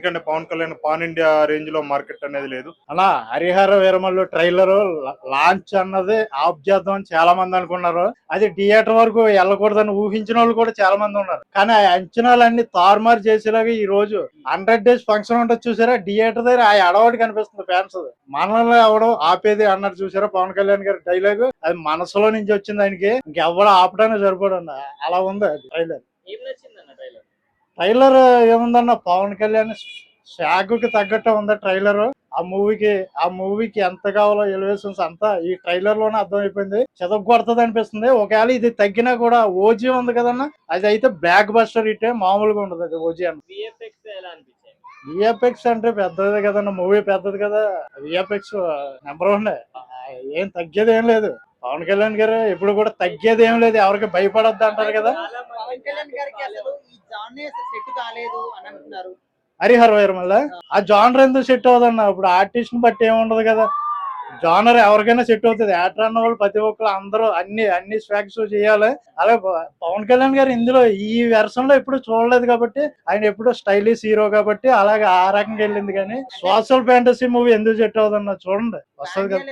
ఎందుకంటే Pawan Kalyan pan India రేంజ్లో market అనేది లేదు. అలా హరిహర వీరమల్లు ట్రైలర్ లాంచ్ అన్నది ఆఫ్ చేద్దాం అని చాలా మంది అనుకున్నారు. అది థియేటర్ వరకు వెళ్ళకూడదని ఊహించిన వాళ్ళు కూడా చాలా మంది ఉన్నారు. కానీ ఆ అంచనాలన్నీ తారుమారు చేసేలాగా ఈ రోజు హండ్రెడ్ డేస్ ఫంక్షన్ ఉంటుంది చూసారా? థియేటర్ దగ్గర ఆ అడవాడి కనిపిస్తుంది ఫ్యాన్స్. మనల్ని అవడం ఆపేది అన్నట్టు చూసారా పవన్ కళ్యాణ్ గారి డైలాగ్? అది మనసులో నుంచి వచ్చింది ఆయనకి. ఇంకెవ్వడం ఆపడానికి సరిపడండి అలా ఉంది ట్రైలర్. ఏం ట్రైలర్ ట్రైలర్ ఏముందన్న పవన్ కళ్యాణ్ షాగుకి తగ్గట్టు ఉంది ట్రైలర్ ఆ మూవీకి ఆ మూవీకి ఎంత కావాలో ఎలివేషన్స్ అంతా ఈ ట్రైలర్లోనే అర్థమైపోయింది. చదువు కొడుతుంది అనిపిస్తుంది. ఒకవేళ ఇది తగ్గినా కూడా ఓజీ ఉంది కదన్న అది అయితే బ్లాక్ బస్టర్ ఇటే మామూలుగా ఉండదు అది ఓజీ అన్న. విఎఫ్ఎక్స్ అంటే పెద్దది కదన్న మూవీ పెద్దది కదా. విఎఫ్ఎక్స్ నెంబర్ వన్ ఏం. తగ్గేది ఏం లేదు. పవన్ కళ్యాణ్ గారు ఎప్పుడు కూడా తగ్గేది ఏం లేదు. ఎవరికి భయపడొద్దు అంటారు కదా. పవన్ కళ్యాణ్ గారికి అసలు ఈ జాన్ సెట్ కాలేదు అని అంటున్నారు. హరిహర వైరమల్ల ఆ జానర్ ఎందుకు సెట్ అవుదన్న? ఇప్పుడు ఆర్టిస్ట్ని బట్టి ఏముండదు కదా. జానర్ ఎవరికైనా సెట్ అవుతుంది. యాక్టర్ అన్న వాళ్ళు ప్రతి ఒక్కరు అందరూ అన్ని అన్ని స్వాగ్స్ చేయాలి. అలాగే పవన్ కళ్యాణ్ గారు ఇందులో ఈ వెర్షన్లో ఎప్పుడు చూడలేదు కాబట్టి ఆయన ఎప్పుడు స్టైలిష్ హీరో కాబట్టి అలాగే ఆ రకంగా వెళ్ళింది కానీ సోషల్ ఫ్యాంటసీ మూవీ ఎందుకు సెట్ అవుదన్న చూడండి. వస్తుంది కదా.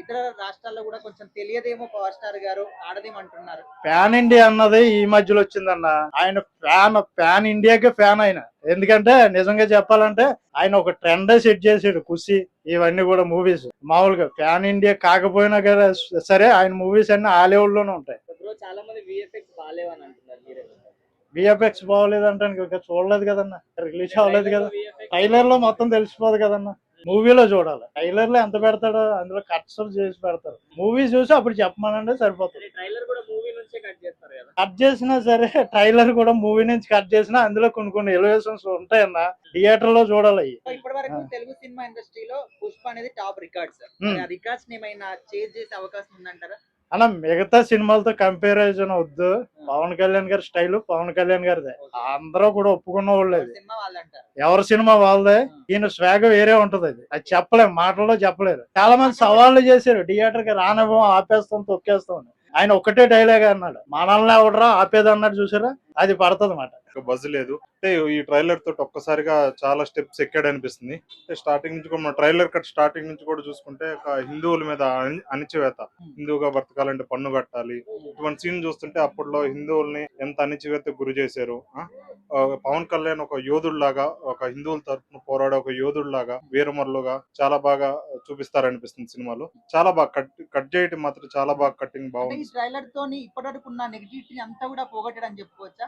ఇతర రాష్ట్రాల్లో కూడా కొంచెం తెలియదేమో పవర్ స్టార్ గారు ఆడదేమంటున్నారు. ఫ్యాన్ ఇండియా అన్నది ఈ మధ్యలో వచ్చిందన్న. ఆయన ఫ్యాన్ ఫ్యాన్ ఇండియాకే ఫ్యాన్ ఆయన. ఎందుకంటే నిజంగా చెప్పాలంటే ఆయన ఒక ట్రెండ్ సెట్ చేసాడు ఖుషి ఇవన్నీ కూడా మూవీస్ మామూలుగా ఫ్యాన్ ఇండియా కాకపోయినా కదా సరే ఆయన మూవీస్ అన్ని ఆ లెవెల్లోనే ఉంటాయి చాలా మంది విఎఫ్ఎక్స్ బాగాలేవని అంటున్నారు విఎఫ్ఎక్స్ బాగోలేదు అంటే చూడలేదు కదన్న. రిలీజ్ అవ్వలేదు కదా. ట్రైలర్లో మొత్తం తెలిసిపోదు కదన్న. మూవీలో చూడాలి. ట్రైలర్లో ఎంత పెడతాడో అందులో కట్స్ చేసి పెడతారు. మూవీ చూసి అప్పుడు చెప్పమనంటే సరిపోతుంది. ట్రైలర్ కూడా మూవీ నుంచే కట్ చేస్తారు కదా. కట్ చేసినా సరే ట్రైలర్ కూడా మూవీ నుంచి కట్ చేసినా అందులో కొన్ని కొన్ని ఎలివేషన్స్ ఉంటాయన్న థియేటర్లో చూడాలి ఇప్పటి వరకు. తెలుగు సినిమా ఇండస్ట్రీలో పుష్ప అనేది టాప్ రికార్డ్స్ రికార్డ్స్ ఏమైనా చేంజ్ చేసే అవకాశం ఉందంటారా? అన్న మిగతా సినిమాలతో కంపారిజన్ వద్దు. పవన్ కళ్యాణ్ గారి స్టైల్ పవన్ కళ్యాణ్ గారిదే. అందరూ కూడా ఒప్పుకున్న వాళ్ళే. ఎవరి సినిమా వాళ్ళదే? ఈయన స్వాగ వేరే ఉంటది అది. అది చెప్పలేము మాటల్లో చెప్పలేరు. చాలా మంది సవాళ్ళు చేశారు. థియేటర్కి రానివ్వం ఆపేస్తాం తొక్కేస్తాం. ఆయన ఒక్కటే డైలాగ్ అన్నాడు. మనల్ని ఎవడరా ఆపేది అన్నాడు చూసారా? అది పడుతుంది మాట బజ్ లేదు. అంటే ఈ ట్రైలర్ తోటి ఒక్కసారిగా చాలా స్టెప్స్ ఎక్కాడు అనిపిస్తుంది అంటే స్టార్టింగ్ నుంచి కూడా మన ట్రైలర్ కట్ స్టార్టింగ్ నుంచి కూడా చూసుకుంటే ఒక హిందువుల మీద అణి- అణిచివేత. హిందువుగా బ్రతకాలంటే పన్ను కట్టాలి. ఇటువంటి సీన్ చూస్తుంటే అప్పట్లో హిందువుల్ని ఎంత అణిచివేత గురి చేశారు పవన్ కళ్యాణ్ ఒక యోధుడిలాగా ఒక హిందువుల తరపున పోరాడే ఒక యోధుడిలాగా వీరమల్లుగా చాలా బాగా చూపిస్తారనిపిస్తుంది సినిమాలో. చాలా బాగా కట్ కట్ చేయటం మాత్రం చాలా బాగా కట్టింగ్ బాగుంది ఈ ట్రైలర్ తోని ఇప్పటివరకు ఉన్న నెగిటివిటీ అంతా కూడా పోగొట్టడం చెప్పుకోవచ్చా?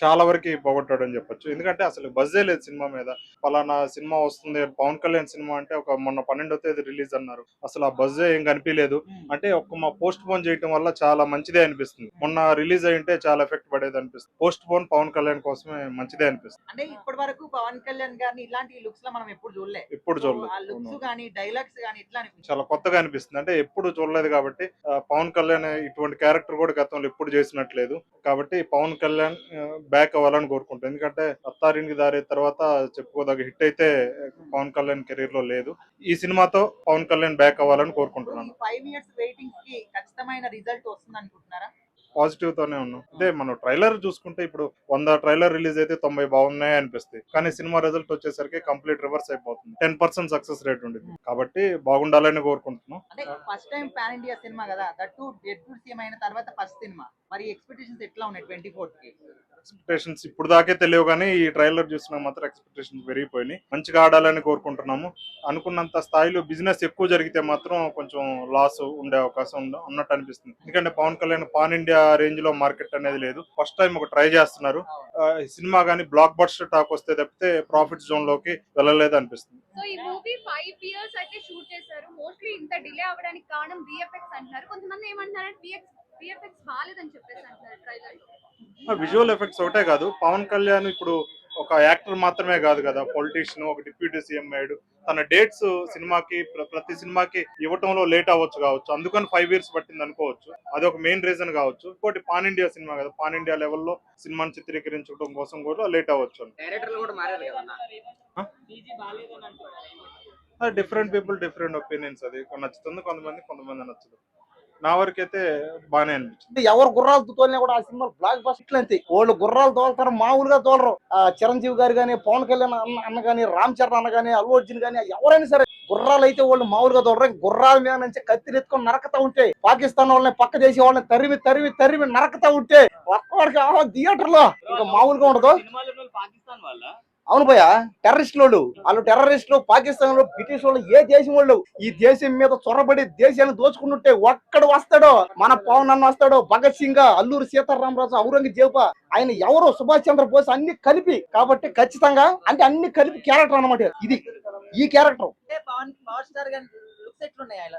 చాలా వరకు పోగొట్టాడు అని చెప్పొచ్చు. ఎందుకంటే అసలు బజ్జే లేదు సినిమా మీద. పలానా సినిమా వస్తుంది. పవన్ కళ్యాణ్ సినిమా అంటే ఒక మొన్న పన్నెండో తేదీ రిలీజ్ అన్నారు. అసలు ఆ బజ్జే ఏం కనిపించలేదు అంటే ఒక మా పోస్ట్ పోన్ చేయటం వల్ల చాలా మంచిదే అనిపిస్తుంది. మొన్న రిలీజ్ అయింటే చాలా ఎఫెక్ట్ పడేది అనిపిస్తుంది. పోస్ట్ పోన్ పవన్ కళ్యాణ్ కోసమే మంచిదే అనిపిస్తుంది. అంటే ఇప్పటి వరకు పవన్ కళ్యాణ్ గారిని ఇలాంటి లుక్స్లో మనం ఎప్పుడు చూడలే. ఎప్పుడు చూడలేదు కానీ డైలాగ్స్ కానీ ఇట్లా చాలా కొత్తగా అనిపిస్తుంది. అంటే ఎప్పుడు చూడలేదు కాబట్టి పవన్ కళ్యాణ్ ఇటువంటి క్యారెక్టర్ కూడా గతంలో ఎప్పుడు చేసినట్లేదు. కాబట్టి పవన్ కళ్యాణ్ బ్యాక్ అవ్వాలని కోరుకుంటాను ఎందుకంటే అత్తారింటికి దారి తర్వాత చెప్పుకోదగ్గ హిట్ అయితే పవన్ కళ్యాణ్ కెరీర్లో లేదు. ఈ సినిమాతో పవన్ కళ్యాణ్ బ్యాక్ అవ్వాలని కోరుకుంటున్నాను. ఫైవ్ ఇయర్స్ వెయిటింగ్కి ఖచ్చితమైన రిజల్ట్ వస్తుంది అనుకుంటున్నారా పాజిటివ్ తోనే ఉన్నాం. అంటే మనం ట్రైలర్ చూసుకుంటే ఇప్పుడు వంద ట్రైలర్ రిలీజ్ అయితే తొంభై బాగున్నాయి అనిపిస్తాయి. కానీ సినిమా రిజల్ట్ వచ్చేసరికి కంప్లీట్ రివర్స్ అయిపోతుంది. టెన్ పర్సెంట్ సక్సెస్ రేట్ ఉండేది కాబట్టి బాగుండాలని కోరుకుంటున్నాం. అంటే first time pan India cinema కదా. దట్టు డెడ్ అయిన తర్వాత ఫస్ట్ సినిమా మరి ఎక్స్పెక్టేషన్స్ ఎట్లా ఉన్నాయి ట్వంటీ ఫోర్త్కి? ఎక్స్పెక్టేషన్స్ ఇప్పుడు దాకే తెలియవు కానీ ఈ ట్రైలర్ చూసిన మాత్రం ఎక్స్పెక్టేషన్స్ పెరిగిపోయినాయి. మంచిగా ఆడాలని కోరుకుంటున్నాము. అనుకున్నంత స్థాయిలో బిజినెస్ ఎక్కువ జరిగితే మాత్రం కొంచెం లాస్ ఉండే అవకాశం ఉంద- ఉన్నట్టు అనిపిస్తుంది. ఎందుకంటే పవన్ కళ్యాణ్ పాన్ ఇండియా రేంజ్లో మార్కెట్ అనేది లేదు. ఫస్ట్ టైం ఒక ట్రై చేస్తున్నారు. సినిమా కానీ బ్లాక్ బస్టర్ టాక్ వస్తే తప్పితే ప్రాఫిట్ జోన్లోకి వెళ్ళలేదు అనిపిస్తుంది. సో ఈ మూవీ ఫైవ్ ఇయర్స్ అయితే షూట్ చేశారు. మోస్ట్లీ ఇంత డిలే అవ్వడానికి కారణం విఎఫ్ఎక్స్ అంటున్నారు. కొంతమంది ఏమంటున్నారంటే విఎఫ్ఎక్స్ విజువల్ ఎఫెక్ట్స్ ఒకటే కాదు. పవన్ కళ్యాణ్ ఇప్పుడు ఒక యాక్టర్ మాత్రమే కాదు కదా పొలిటీషియన్ ఒక డిప్యూటీ సీఎం అయ్యాడు. తన డేట్స్ సినిమాకి ప్ర- ప్రతి సినిమాకి ఇవ్వటంలో లేట్ అవ్వచ్చు కావచ్చు. అందుకని ఫైవ్ ఇయర్స్ పట్టింది అనుకోవచ్చు. అది ఒక మెయిన్ రీజన్ కావచ్చు. ఇంకోటి పాన్ ఇండియా సినిమా కదా. పాన్ ఇండియా లెవెల్లో సినిమాని చిత్రీకరించడం కోసం కూడా లేట్ అవ్వచ్చు డిఫరెంట్ పీపుల్ డిఫరెంట్ ఒపీనియన్స్ అది. నచ్చుతుంది కొంతమంది కొంతమంది నచ్చదు. నా వరకైతే బాగానే అనిపించింది. ఎవరు గుర్రాలు తోలినా కూడా ఆ సినిమా బ్లాక్ బస్టర్ అంతే. వాళ్ళు గుర్రాలు తోలుతారు మామూలుగా తోలరు. ఆ చిరంజీవి గారు కానీ పవన్ కళ్యాణ్ అన్న అన్న కానీ రామ్ చరణ్ అన్న కానీ అల్లు అర్జున్ కానీ ఎవరైనా సరే గుర్రాలు అయితే వాళ్ళు మామూలుగా తోలరు. గుర్రాల మీద నుంచి కత్తిరి ఎత్తుకొని నరకతా ఉంటే పాకిస్తాన్ వాళ్ళని పక్క దేశం వాళ్ళని తరిమి తరిమి తరిమి నరకతా ఉంటే ఒక్కడికి థియేటర్లో ఇంకా మామూలుగా ఉండదు. పాకిస్తాన్ వాళ్ళ? అవును భయ టెర్రరిస్ట్ వాళ్ళు వాళ్ళు టెర్రరిస్టులు పాకిస్తాన్లో బ్రిటిష్ వాళ్ళు ఏ దేశం వాళ్ళు? ఈ దేశం మీద చొరబడి దేశాన్ని దోచుకుంటుంటే ఒక్కడు వస్తాడో? మన పవన్ అన్న వస్తాడో? భగత్ సింగ్ అల్లూరి సీతారామరాజు ఔరంగజేబ ఆయన ఎవరు? సుభాష్ చంద్రబోస్ అన్ని కలిపి. కాబట్టి ఖచ్చితంగా అంటే అన్ని కలిపి క్యారెక్టర్ అన్నమాట ఇది. ఈ క్యారెక్టర్. పవన్ పవర్ స్టార్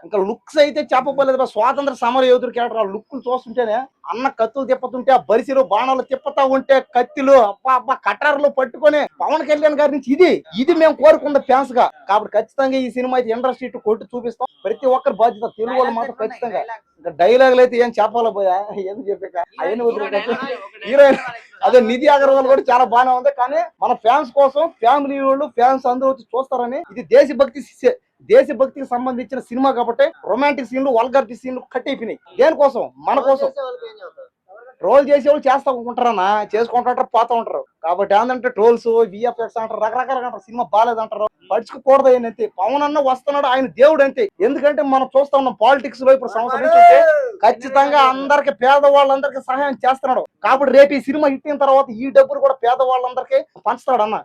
ఇంకా లుక్స్ అయితే చెప్పలేదు స్వాతంత్ర సమర యోధుడు క్యారెక్టర్ ఆ లుక్కులు చూస్తుంటేనే అన్న కత్తులు తిప్పుతుంటే ఆ బరిసిలు బాణాలు తిప్పుతా ఉంటే కత్తిలు అబ్బా అబ్బా కటార్లు పట్టుకొని పవన్ కళ్యాణ్ గారి నుంచి ఇది ఇది మేము కోరుకున్న ఫ్యాన్స్గా. కాబట్టి ఖచ్చితంగా ఈ సినిమా అయితే ఇండస్ట్రీ కొట్టి చూపిస్తాం. ప్రతి ఒక్కరి బాధ్యత తెలుగు వాళ్ళు మాత్రం ఖచ్చితంగా. ఇంకా డైలాగులు అయితే ఏం చెప్పాలి పోయా? ఎందుకు చెప్పాక? వదిలేక హీరోయిన్ అదే నిధి అగర్వాల్ కూడా చాలా బాగానే ఉంది. కానీ మన ఫ్యాన్స్ కోసం ఫ్యామిలీ వాళ్ళు ఫ్యాన్స్ అందరూ వచ్చి చూస్తారని ఇది దేశభక్తి దేశభక్తికి సంబంధించిన సినిమా కాబట్టి రొమాంటిక్ సీన్లు వల్గర్ సీన్లు కట్ అయిపోయినాయి. దేనికోసం? మన కోసం. ట్రోల్ చేసే వాళ్ళు చేస్తా ఉంటారన్నా చేసుకుంటారు పోతా ఉంటారు. కాబట్టి ఏంటంటే ట్రోల్స్ విఎఫ్ఎక్స్ అంటారు రకరకాల అంటారు. సినిమా బాగాలేదంటారు. పడుచుకోకూడదు ఆయన అంతే. పవన్ అన్న వస్తున్నాడు ఆయన దేవుడు అంతే. ఎందుకంటే మనం చూస్తా ఉన్నాం పాలిటిక్స్లో ఇప్పుడు సంవత్సరం నుంచి ఖచ్చితంగా అందరికి పేదవాళ్ళందరికీ సహాయం చేస్తున్నాడు. కాబట్టి రేపు ఈ సినిమా హిట్ అయిన తర్వాత ఈ డబ్బులు కూడా పేదవాళ్ళందరికీ పంచుతాడు అన్న